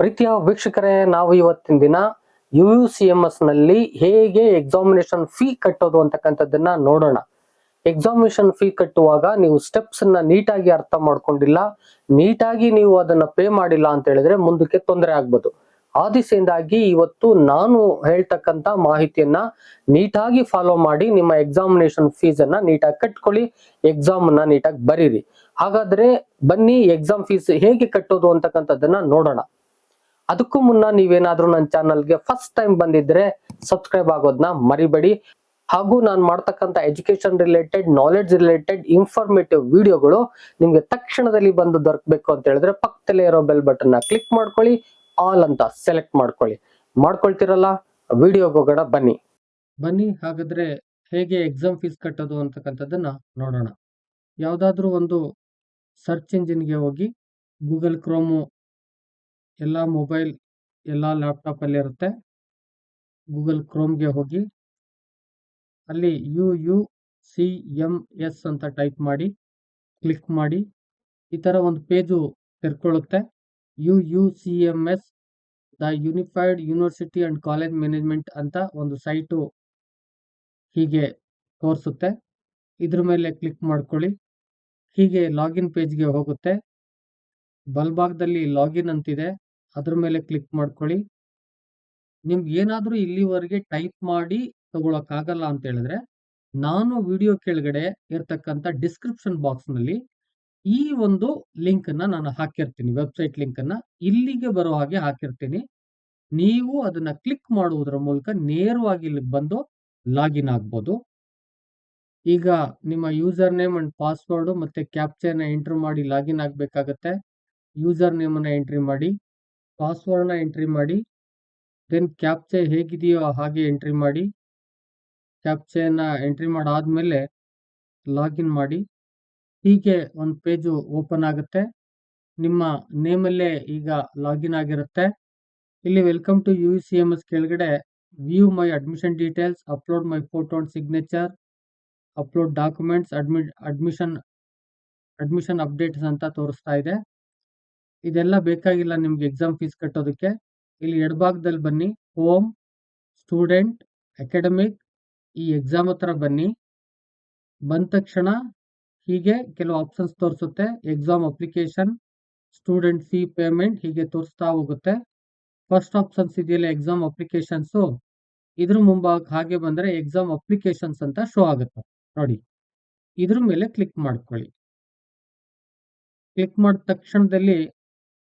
ಪ್ರೀತಿಯ ವೀಕ್ಷಕರೇ, ನಾವು ಇವತ್ತಿನ ದಿನ ಯು ಯು ಸಿ ಎಂ ಎಸ್ನಲ್ಲಿ ಹೇಗೆ ಎಕ್ಸಾಮಿನೇಷನ್ ಫೀ ಕಟ್ಟೋದು ಅಂತಕ್ಕಂಥದ್ದನ್ನ ನೋಡೋಣ. ಎಕ್ಸಾಮಿನೇಷನ್ ಫೀ ಕಟ್ಟುವಾಗ ನೀವು ಸ್ಟೆಪ್ಸ್ ಅನ್ನ ನೀಟಾಗಿ ಅರ್ಥ ಮಾಡ್ಕೊಂಡಿಲ್ಲ. ನೀಟಾಗಿ ನೀವು ಅದನ್ನ ಪೇ ಮಾಡಿಲ್ಲ ಅಂತ ಹೇಳಿದ್ರೆ ಮುಂದಕ್ಕೆ ತೊಂದರೆ ಆಗ್ಬೋದು. ಆ ಇವತ್ತು ನಾನು ಹೇಳ್ತಕ್ಕಂತ ಮಾಹಿತಿಯನ್ನ ನೀಟಾಗಿ ಫಾಲೋ ಮಾಡಿ ನಿಮ್ಮ ಎಕ್ಸಾಮಿನೇಷನ್ ಫೀಸ್ ಅನ್ನ ನೀಟಾಗಿ ಕಟ್ಕೊಳ್ಳಿ ಎಕ್ಸಾಮ್ ಅನ್ನ ನೀಟಾಗಿ ಬರೀರಿ. ಹಾಗಾದ್ರೆ ಬನ್ನಿ ಎಕ್ಸಾಮ್ ಫೀಸ್ ಹೇಗೆ ಕಟ್ಟೋದು ಅಂತಕ್ಕಂಥದ್ದನ್ನ ನೋಡೋಣ. ಅದಕ್ಕೂ ಮುನ್ನ ನೀವೇನಾದ್ರೂ ನನ್ನ ಚಾನಲ್ಗೆ ಫಸ್ಟ್ ಟೈಮ್ ಬಂದಿದ್ರೆ ಸಬ್ಸ್ಕ್ರೈಬ್ ಆಗೋದನ್ನ ಮರಿಬೇಡಿ. ಹಾಗೂ ನಾನು ಮಾಡ್ತಕ್ಕಂಥ education related knowledge related informative ವಿಡಿಯೋಗಳು ನಿಮ್ಗೆ ತಕ್ಷಣದಲ್ಲಿ ಬಂದು ದೊರಕಬೇಕು ಅಂತ ಹೇಳಿದ್ರೆ ಪಕ್ಕದಲ್ಲೇ ಇರೋ ಬೆಲ್ ಬಟನ್ನ ಕ್ಲಿಕ್ ಮಾಡ್ಕೊಳ್ಳಿ ಆಲ್ ಅಂತ ಸೆಲೆಕ್ಟ್ ಮಾಡ್ಕೊಳ್ಳಿ. ಮಾಡ್ಕೊಳ್ತಿರಲ್ಲ? ವಿಡಿಯೋಗೆ ಹೋಗೋಣ, ಬನ್ನಿ. ಬನ್ನಿ, ಹಾಗಾದ್ರೆ ಹೇಗೆ ಎಕ್ಸಾಮ್ ಫೀಸ್ ಕಟ್ಟೋದು ಅಂತಕ್ಕಂಥದ್ದನ್ನ ನೋಡೋಣ. ಯಾವುದಾದ್ರೂ ಒಂದು ಸರ್ಚ್ ಇಂಜಿನ್ಗೆ ಹೋಗಿ ಗೂಗಲ್ ಕ್ರೋಮು ಎಲ್ಲ ಮೊಬೈಲ್, ಎಲ್ಲ ಲ್ಯಾಪ್ಟಾಪ್ ಅಲ್ಲಿ ಇರುತ್ತೆ. ಗೂಗಲ್ ಕ್ರೋಮ್ಗೆ ಹೋಗಿ. ಅಲ್ಲಿ U U, C, M, S ಅಂತ ಟೈಪ್ ಮಾಡಿ, ಕ್ಲಿಕ್ ಮಾಡಿ. ಈ ಥರ ಒಂದು page ತೆರ್ಕೊಳ್ಳುತ್ತೆ U U, C, M, S, the unified university and college management ಅಂತ ಒಂದು ಸೈಟು ಹೀಗೆ ತೋರಿಸುತ್ತೆ. ಇದ್ರ ಮೇಲೆ ಕ್ಲಿಕ್ ಮಾಡ್ಕೊಳ್ಳಿ. ಹೀಗೆ ಲಾಗಿನ್ ಪೇಜ್ಗೆ ಹೋಗುತ್ತೆ. ಬಲ್ಭಾಗದಲ್ಲಿ ಲಾಗಿನ್ ಅಂತಿದೆ. ಅದ್ರ ಮೇಲೆ ಕ್ಲಿಕ್ ಮಾಡ್ಕೊಳ್ಳಿ. ನಿಮ್ಗೆ ಏನಾದರೂ ಇಲ್ಲಿವರೆಗೆ ಟೈಪ್ ಮಾಡಿ ತಗೊಳಕ್ ಆಗಲ್ಲ ಅಂತ ಹೇಳಿದ್ರೆ, ನಾನು ವಿಡಿಯೋ ಕೆಳಗಡೆ ಇರ್ತಕ್ಕಂಥ ಡಿಸ್ಕ್ರಿಪ್ಷನ್ ಬಾಕ್ಸ್ನಲ್ಲಿ ಈ ಒಂದು ಲಿಂಕ್ ಅನ್ನ ನಾನು ಹಾಕಿರ್ತೀನಿ ವೆಬ್ಸೈಟ್ ಲಿಂಕ್ ಅನ್ನ. ಇಲ್ಲಿಗೆ ಬರೋ ಹಾಗೆ ಹಾಕಿರ್ತೀನಿ. ನೀವು ಅದನ್ನ ಕ್ಲಿಕ್ ಮಾಡುವುದರ ಮೂಲಕ ನೇರವಾಗಿ ಇಲ್ಲಿಗೆ ಬಂದು ಲಾಗಿನ್ ಆಗ್ಬೋದು. ಈಗ ನಿಮ್ಮ ಯೂಸರ್ ನೇಮ್ ಅಂಡ್ ಪಾಸ್ವರ್ಡ್ ಮತ್ತೆ ಕ್ಯಾಪ್ಚರ್ನ ಎಂಟ್ರಿ ಮಾಡಿ ಲಾಗಿನ್ ಆಗಬೇಕಾಗತ್ತೆ. ಯೂಸರ್ ನೇಮ್ ಅನ್ನ ಎಂಟ್ರಿ ಮಾಡಿ. ಪಾಸ್ವರ್ಡ್ನ ಎಂಟ್ರಿ ಮಾಡಿ ದೆನ್ ಕ್ಯಾಪ್ಚೆ ಹೇಗಿದೆಯೋ ಹಾಗೆ ಎಂಟ್ರಿ ಮಾಡಿ ಕ್ಯಾಪ್ಚೆಯನ್ನು ಎಂಟ್ರಿ ಮಾಡಾದಮೇಲೆ ಲಾಗಿನ್ ಮಾಡಿ, ಹೀಗೆ ಒಂದು ಪೇಜು ಓಪನ್ ಆಗುತ್ತೆ. ನಿಮ್ಮ ನೇಮಲ್ಲೇ ಈಗ ಲಾಗಿನ್ ಆಗಿರುತ್ತೆ. ಇಲ್ಲಿ welcome to U C M S ಕೆಳಗಡೆ view my admission details upload my photo and signature upload documents ಅಡ್ಮಿ admission admission updates ಅಂತ ತೋರಿಸ್ತಾ ಇದೆ. ಇದೆಲ್ಲ ಬೇಕಾಗಿಲ್ಲ ನಿಮ್ಗೆ ಎಕ್ಸಾಮ್ ಫೀಸ್ ಕಟ್ಟೋದಕ್ಕೆ. ಇಲ್ಲಿ ಎಡಭಾಗದಲ್ಲಿ ಬನ್ನಿ ಹೋಮ್ ಸ್ಟೂಡೆಂಟ್ ಅಕಾಡೆಮಿಕ್ ಈ ಎಕ್ಸಾಮ್ ಹತ್ರ ಬನ್ನಿ. ಬಂದ ತಕ್ಷಣ ಹೀಗೆ ಕೆಲವು ಆಪ್ಷನ್ಸ್ ತೋರಿಸುತ್ತೆ. Exam application student fee payment ಹೀಗೆ ತೋರಿಸ್ತಾ ಹೋಗುತ್ತೆ. ಫಸ್ಟ್ ಆಪ್ಷನ್ಸ್ ಇದೆಯಲ್ಲ ಎಕ್ಸಾಮ್ ಅಪ್ಲಿಕೇಶನ್ಸು ಇದ್ರ ಮುಂಭಾಗ ಹಾಗೆ ಬಂದ್ರೆ ಎಕ್ಸಾಮ್ ಅಪ್ಲಿಕೇಶನ್ಸ್ ಅಂತ ಶೋ ಆಗುತ್ತೆ. ನೋಡಿ, ಇದ್ರ ಮೇಲೆ ಕ್ಲಿಕ್ ಮಾಡ್ಕೊಳ್ಳಿ. ಕ್ಲಿಕ್ ಮಾಡಿದ ತಕ್ಷಣದಲ್ಲಿ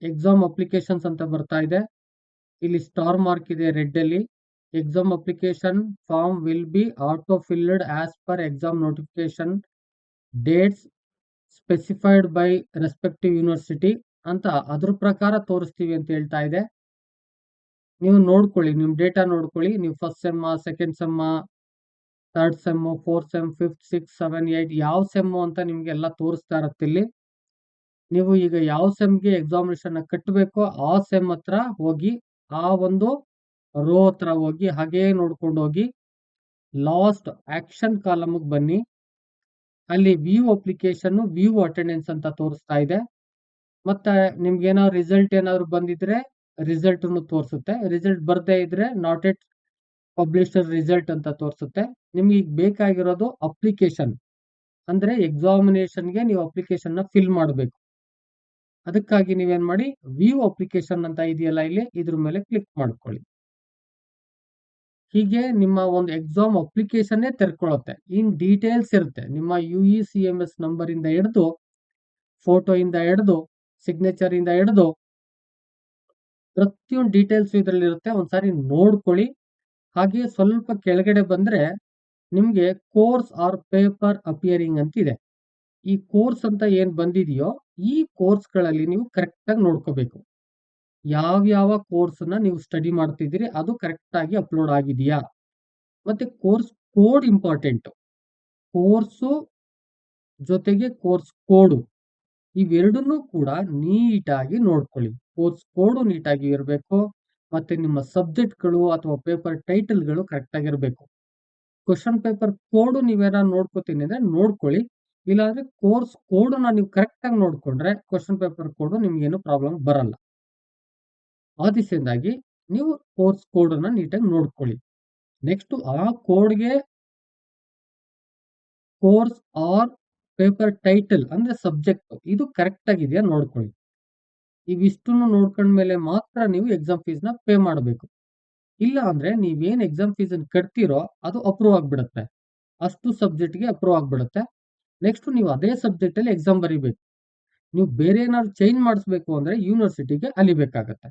ಎಕ್ಸಾಮ್ ಅಪ್ಲಿಕೇಶನ್ಸ್ ಅಂತ ಬರ್ತಾ ಇದೆ. ಇಲ್ಲಿ ಸ್ಟಾರ್ ಮಾರ್ಕ್ ಇದೆ ರೆಡ್ ಅಲ್ಲಿ. Exam application form will be auto filled as per exam notification dates specified by respective university ಅಂತ ಅದ್ರ ಪ್ರಕಾರ ತೋರಿಸ್ತೀವಿ ಅಂತ ಹೇಳ್ತಾ ಇದೆ. ನೀವು ನೋಡ್ಕೊಳ್ಳಿ, ನಿಮ್ ಡೇಟಾ ನೋಡ್ಕೊಳ್ಳಿ. ನೀವು first sem second sem third sem fourth sem fifth six seven eight ಯಾವ ಸೆಮ್ಮು ಅಂತ ನಿಮಗೆಲ್ಲ ತೋರಿಸ್ತಾ ಇರತ್ತೆ ಇಲ್ಲಿ. ನೀವು ಈಗ ಯಾವ ಸೆಮ್ಗೆ ಎಕ್ಸಾಮಿನೇಷನ್ ಕಟ್ಟಬೇಕೋ ಆ ಸೆಮ್ ಹತ್ರ ಹೋಗಿ ಆ ಒಂದು ರೋ ಹತ್ರ ಹೋಗಿ ಹಾಗೇ ನೋಡ್ಕೊಂಡು ಹೋಗಿ ಲಾಸ್ಟ್ ಆಕ್ಷನ್ ಕಾಲಮ್ಗೆ ಬನ್ನಿ. ಅಲ್ಲಿ ವ್ಯೂ ಅಪ್ಲಿಕೇಶನ್ ವ್ಯೂ ಅಟೆಂಡೆನ್ಸ್ ಅಂತ ತೋರಿಸ್ತಾ ಇದೆ. ಮತ್ತೆ ನಿಮ್ಗೆ ಏನಾದ್ರು ರಿಸಲ್ಟ್ ಏನಾದ್ರು ಬಂದಿದ್ರೆ ರಿಸಲ್ಟ್ ತೋರಿಸುತ್ತೆ. ರಿಸಲ್ಟ್ ಬರ್ದೇ ಇದ್ರೆ ನಾಟ್ ಎಟ್ ಪಬ್ಲಿಷರ್ ರಿಸಲ್ಟ್ ಅಂತ ತೋರಿಸುತ್ತೆ. ನಿಮ್ಗೆ ಈಗ ಬೇಕಾಗಿರೋದು ಅಪ್ಲಿಕೇಶನ್ ಅಂದ್ರೆ ಎಕ್ಸಾಮಿನೇಷನ್ಗೆ ನೀವು ಅಪ್ಲಿಕೇಶನ್ ಫಿಲ್ ಮಾಡಬೇಕು. ಅದಕ್ಕಾಗಿ ನೀವೇನ್ ಮಾಡಿ ವ್ಯೂ ಅಪ್ಲಿಕೇಶನ್ ಅಂತ ಇದೆಯಲ್ಲ ಇಲ್ಲಿ, ಇದ್ರ ಮೇಲೆ ಕ್ಲಿಕ್ ಮಾಡ್ಕೊಳ್ಳಿ. ಹೀಗೆ ನಿಮ್ಮ ಒಂದು ಎಕ್ಸಾಮ್ ಅಪ್ಲಿಕೇಶನ್ನೇ ತೆರ್ಕೊಳ್ಳುತ್ತೆ ಇನ್ ಡೀಟೇಲ್ಸ್ ಇರುತ್ತೆ. ನಿಮ್ಮ U E C M S number ಇಂದ ಹಿಡಿದು ಫೋಟೋ ಇಂದ ಹಿಡಿದು ಸಿಗ್ನೇಚರ್ ಇಂದ ಹಿಡಿದು, ಪ್ರತಿಯೊಂದು ಡೀಟೇಲ್ಸ್ ಇದರಲ್ಲಿ ಇರುತ್ತೆ. ಒಂದ್ಸಾರಿ ನೋಡ್ಕೊಳ್ಳಿ. ಹಾಗೆ ಸ್ವಲ್ಪ ಕೆಳಗಡೆ ಬಂದ್ರೆ, ನಿಮಗೆ ಕೋರ್ಸ್ ಆರ್ ಪೇಪರ್ ಅಪಿಯರಿಂಗ್ ಅಂತ ಇದೆ. ಈ ಕೋರ್ಸ್ ಅಂತ ಏನ್ ಬಂದಿದೆಯೋ ಈ ಕೋರ್ಸ್ಗಳಲ್ಲಿ ನೀವು ಕರೆಕ್ಟ್ ಆಗಿ ನೋಡ್ಕೋಬೇಕು. ಯಾವ ಯಾವ ಕೋರ್ಸ್ನ ನೀವು ಸ್ಟಡಿ ಮಾಡ್ತಿದ್ದೀರಿ ಅದು ಕರೆಕ್ಟ್ ಆಗಿ ಅಪ್ಲೋಡ್ ಆಗಿದೆಯಾ? ಮತ್ತೆ ಕೋರ್ಸ್ ಕೋಡ್ ಇಂಪಾರ್ಟೆಂಟ್. ಕೋರ್ಸು ಜೊತೆಗೆ ಕೋರ್ಸ್ ಕೋಡು. ಇವೆರಡನ್ನೂ ಕೂಡ ನೀಟಾಗಿ ನೋಡ್ಕೊಳ್ಳಿ. ಕೋರ್ಸ್ ಕೋಡು ನೀಟಾಗಿ ಇರಬೇಕು, ಮತ್ತೆ ನಿಮ್ಮ ಸಬ್ಜೆಕ್ಟ್ಗಳು ಅಥವಾ ಪೇಪರ್ ಟೈಟಲ್ಗಳು ಕರೆಕ್ಟ್ ಆಗಿರಬೇಕು ಕ್ವಶನ್ ಪೇಪರ್ ಕೋಡು ನೀವೇನ ನೋಡ್ಕೋತೀನಿ ಅಂದರೆ ನೋಡ್ಕೊಳ್ಳಿ. ಇಲ್ಲಾಂದ್ರೆ ಕೋರ್ಸ್ ಕೋಡನ್ನ ನೀವು ಕರೆಕ್ಟ್ ಆಗಿ ನೋಡ್ಕೊಂಡ್ರೆ ಕ್ವಶನ್ ಪೇಪರ್ ಕೋಡು ನಿಮ್ಗೇನು ಪ್ರಾಬ್ಲಮ್ ಬರಲ್ಲ. ಆ ನೀವು ಕೋರ್ಸ್ ಕೋಡ್ ಅನ್ನ ನೀಟಾಗಿ ನೋಡ್ಕೊಳ್ಳಿ. ನೆಕ್ಸ್ಟ್ ಆ ಕೋಡ್ಗೆ ಕೋರ್ಸ್ ಆರ್ ಪೇಪರ್ ಟೈಟಲ್ ಅಂದ್ರೆ ಸಬ್ಜೆಕ್ಟ್ ಇದು ಕರೆಕ್ಟ್ ಆಗಿದೆಯಾ ನೋಡ್ಕೊಳ್ಳಿ. ಇವಿಷ್ಟನ್ನು ನೋಡ್ಕೊಂಡ್ಮೇಲೆ ಮಾತ್ರ ನೀವು ಎಕ್ಸಾಮ್ ಫೀಸ್ನ ಪೇ ಮಾಡಬೇಕು. ಇಲ್ಲ ಅಂದ್ರೆ ನೀವೇನು ಎಕ್ಸಾಮ್ ಫೀಸ್ ಕಟ್ತೀರೋ ಅದು ಅಪ್ರೂವ್ ಆಗ್ಬಿಡುತ್ತೆ. ಅಷ್ಟು ಸಬ್ಜೆಕ್ಟ್ಗೆ ಅಪ್ರೂವ್ ಆಗ್ಬಿಡುತ್ತೆ. ನೆಕ್ಸ್ಟ್ ನೀವು ಅದೇ ಸಬ್ಜೆಕ್ಟ್ ಅಲ್ಲಿ ಎಕ್ಸಾಮ್ ಬರೀಬೇಕು. ನೀವು ಬೇರೆ ಏನಾದ್ರು ಚೇಂಜ್ ಮಾಡಿಸ್ಬೇಕು ಅಂದ್ರೆ ಯೂನಿವರ್ಸಿಟಿಗೆ ಅಲಿಬೇಕಾಗತ್ತೆ.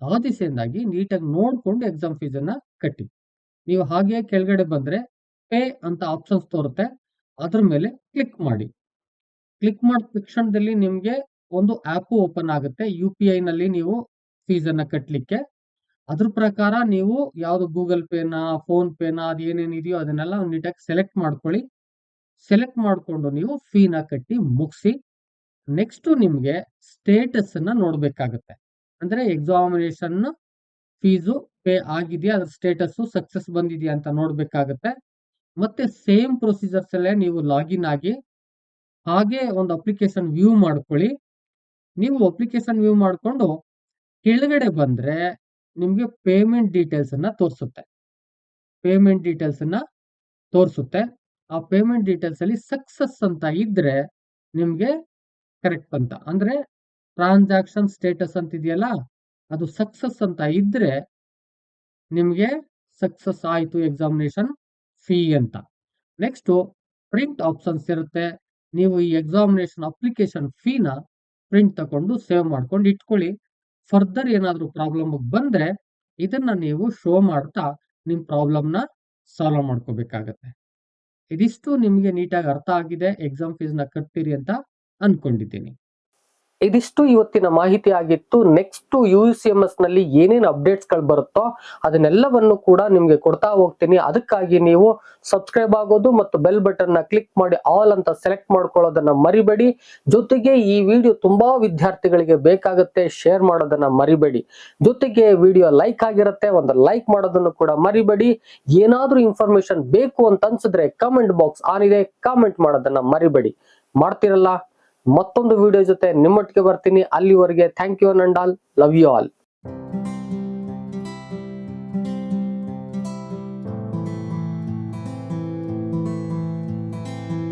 ಆ ದಿಸೆಯಿಂದಾಗಿ ನೀಟಾಗಿ ನೋಡ್ಕೊಂಡು ಎಕ್ಸಾಮ್ ಫೀಸ್ ಕಟ್ಟಿ. ನೀವು ಹಾಗೆ ಕೆಳಗಡೆ ಬಂದ್ರೆ ಪೇ ಅಂತ ಆಪ್ಷನ್ಸ್ ತೋರುತ್ತೆ. ಅದ್ರ ಮೇಲೆ ಕ್ಲಿಕ್ ಮಾಡಿ. ಕ್ಲಿಕ್ ಮಾಡಿದ ತಕ್ಷಣದಲ್ಲಿ ನಿಮಗೆ ಒಂದು ಆಪ್ ಓಪನ್ ಆಗುತ್ತೆ. ಯು ಪಿ ಐನಲ್ಲಿ ನಲ್ಲಿ ನೀವು ಫೀಸನ್ನು ಕಟ್ಟಲಿಕ್ಕೆ ಅದ್ರ ಪ್ರಕಾರ ನೀವು ಯಾವುದು ಗೂಗಲ್ ಪೇನ ಫೋನ್ ಪೇನ ಅದು ಏನೇನಿದೆಯೋ ಅದನ್ನೆಲ್ಲ ನೀಟಾಗಿ ಸೆಲೆಕ್ಟ್ ಮಾಡ್ಕೊಳ್ಳಿ. ಸೆಲೆಕ್ಟ್ ಮಾಡಿಕೊಂಡು ನೀವು ಫೀನ ಕಟ್ಟಿ ಮುಗಿಸಿ ನೆಕ್ಸ್ಟ್ ನಿಮಗೆ ಸ್ಟೇಟಸ್ ಅನ್ನ ನೋಡ್ಬೇಕಾಗತ್ತೆ. ಅಂದ್ರೆ ಎಕ್ಸಾಮಿನೇಷನ್ ಫೀಸು ಪೇ ಆಗಿದೆಯಾ, ಅದ್ರ ಸ್ಟೇಟಸ್ ಸಕ್ಸಸ್ ಬಂದಿದೆಯಾ ಅಂತ ನೋಡ್ಬೇಕಾಗತ್ತೆ. ಮತ್ತೆ ಸೇಮ್ ಪ್ರೊಸೀಜರ್ಸ್ ಅಲ್ಲೇ ನೀವು ಲಾಗಿನ್ ಆಗಿ, ಹಾಗೆ ಒಂದು ಅಪ್ಲಿಕೇಶನ್ ವ್ಯೂ ಮಾಡ್ಕೊಳ್ಳಿ. ನೀವು ಅಪ್ಲಿಕೇಶನ್ ವ್ಯೂ ಮಾಡಿಕೊಂಡು ಕೆಳಗಡೆ ಬಂದ್ರೆ ನಿಮಗೆ ಪೇಮೆಂಟ್ ಡೀಟೇಲ್ಸ್ ಅನ್ನ ತೋರಿಸುತ್ತೆ. ಪೇಮೆಂಟ್ ಡೀಟೇಲ್ಸ್ ಅನ್ನ ತೋರಿಸುತ್ತೆ. ಆ ಪೇಮೆಂಟ್ ಡೀಟೇಲ್ಸ್ ಅಲ್ಲಿ ಸಕ್ಸಸ್ ಅಂತ ಇದ್ರೆ ನಿಮ್ಗೆ ಕರೆಕ್ಟ್ ಅಂತ. ಅಂದ್ರೆ ಟ್ರಾನ್ಸಾಕ್ಷನ್ ಸ್ಟೇಟಸ್ ಅಂತ ಇದೆಯಲ್ಲ, ಅದು ಸಕ್ಸಸ್ ಅಂತ ಇದ್ರೆ ನಿಮ್ಗೆ ಸಕ್ಸಸ್ ಆಯಿತು ಎಕ್ಸಾಮಿನೇಷನ್ ಫೀ ಅಂತ. ನೆಕ್ಸ್ಟ್ ಪ್ರಿಂಟ್ ಆಪ್ಷನ್ಸ್ ಇರುತ್ತೆ. ನೀವು ಈ ಎಕ್ಸಾಮಿನೇಷನ್ ಅಪ್ಲಿಕೇಶನ್ ಫೀನ ಪ್ರಿಂಟ್ ತಗೊಂಡು ಸೇವ್ ಮಾಡ್ಕೊಂಡು ಇಟ್ಕೊಳ್ಳಿ. ಫರ್ದರ್ ಏನಾದರೂ ಪ್ರಾಬ್ಲಮ್ ಬಂದ್ರೆ ಇದನ್ನ ನೀವು ಶೋ ಮಾಡ್ತಾ ನಿಮ್ ಪ್ರಾಬ್ಲಮ್ನ ಸಾಲ್ವ್ ಮಾಡ್ಕೋಬೇಕಾಗತ್ತೆ. ಇದಿಷ್ಟು ನಿಮಗೆ ನೀಟಾಗಿ ಅರ್ಥ ಆಗಿದೆ ಎಕ್ಸಾಮ್ ಫೀಸ್ನ ಕಟ್ತೀರಿ ಅಂತ ಅನ್ಕೊಂಡಿದ್ದೀನಿ. ಇದಿಷ್ಟು ಇವತ್ತಿನ ಮಾಹಿತಿ ಆಗಿತ್ತು. ನೆಕ್ಸ್ಟ್ ಯು ಸಿ ಎಂ ಎಸ್ನಲ್ಲಿ ಏನೇನು ಅಪ್ಡೇಟ್ಸ್ಗಳು ಬರುತ್ತೋ ಅದನ್ನೆಲ್ಲವನ್ನು ಕೂಡ ನಿಮ್ಗೆ ಕೊಡ್ತಾ ಹೋಗ್ತೀನಿ. ಅದಕ್ಕಾಗಿ ನೀವು ಸಬ್ಸ್ಕ್ರೈಬ್ ಆಗೋದು ಮತ್ತು ಬೆಲ್ ಬಟನ್ನ ಕ್ಲಿಕ್ ಮಾಡಿ ಆಲ್ ಅಂತ ಸೆಲೆಕ್ಟ್ ಮಾಡ್ಕೊಳ್ಳೋದನ್ನ ಮರಿಬೇಡಿ. ಜೊತೆಗೆ ಈ ವಿಡಿಯೋ ತುಂಬಾ ವಿದ್ಯಾರ್ಥಿಗಳಿಗೆ ಬೇಕಾಗುತ್ತೆ ಶೇರ್ ಮಾಡೋದನ್ನ ಮರಿಬೇಡಿ. ಜೊತೆಗೆ ವಿಡಿಯೋ ಲೈಕ್ ಆಗಿರುತ್ತೆ, ಒಂದು ಲೈಕ್ ಮಾಡೋದನ್ನು ಕೂಡ ಮರಿಬೇಡಿ. ಏನಾದ್ರೂ ಇನ್ಫಾರ್ಮೇಶನ್ ಬೇಕು ಅಂತ ಅನ್ಸಿದ್ರೆ ಕಮೆಂಟ್ ಬಾಕ್ಸ್ ಆನ್ ಇದೆ ಕಾಮೆಂಟ್ ಮಾಡೋದನ್ನ ಮರಿಬೇಡಿ. ಮಾಡ್ತಿರಲ್ಲ? ಮತ್ತೊಂದು ವಿಡಿಯೋ ಜೊತೆ ನಿಮ್ಮೊಟ್ಟಿಗೆ ಬರ್ತೀನಿ. ಅಲ್ಲಿವರೆಗೆ thank you and love you all